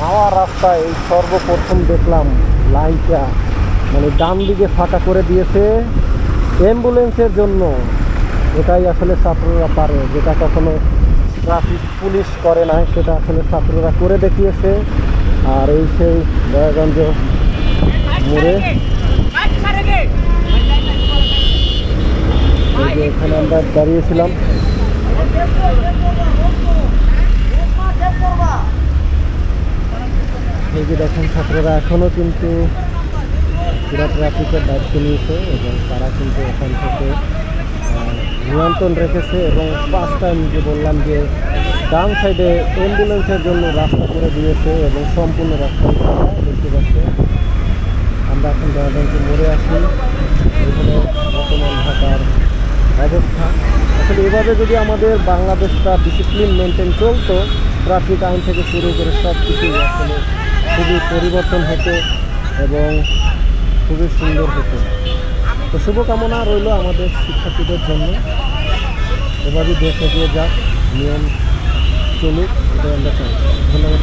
মাওয়া রাস্তায় এই সর্বপ্রথম দেখলাম লাইনটা মানে ডান দিকে ফাঁকা করে দিয়েছে অ্যাম্বুলেন্সের জন্য। এটাই আসলে ছাত্ররা পারে, যেটা কখনো ট্রাফিক পুলিশ করে নাই, সেটা আসলে ছাত্ররা করে দেখিয়েছে। আর এই সেই দয়াগঞ্জ মোড়ে এখানে আমরা দাঁড়িয়েছিলাম। এই যে দেখেন, ছাত্ররা এখনও কিন্তু পুরা ট্রাফিকের দায়িত্ব নিয়েছে এবং তারা কিন্তু এখান থেকে নিয়ন্ত্রণ রেখেছে এবং ফার্স্ট টাইম যে বললাম যে ডান সাইডে অ্যাম্বুলেন্সের জন্য রাস্তা করে দিয়েছে এবং সম্পূর্ণ রাস্তা দেখতে পাচ্ছে। আমরা এখন দয়াগঞ্জে মোড়ে আসি এখানে বর্তমান ঢাকার অবস্থা। আসলে এভাবে যদি আমাদের বাংলাদেশটা ডিসিপ্লিন মেনটেন চলতো ট্রাফিক আইন থেকে শুরু করে সব কিছুই আসলে খুবই পরিবর্তন হতো এবং খুবই সুন্দর হতো। তো শুভকামনা রইল আমাদের শিক্ষার্থীদের জন্য। এভাবেই দেশ এগিয়ে যাক, নিয়ম চলুক, এটাই আমরা চাই। ধন্যবাদ।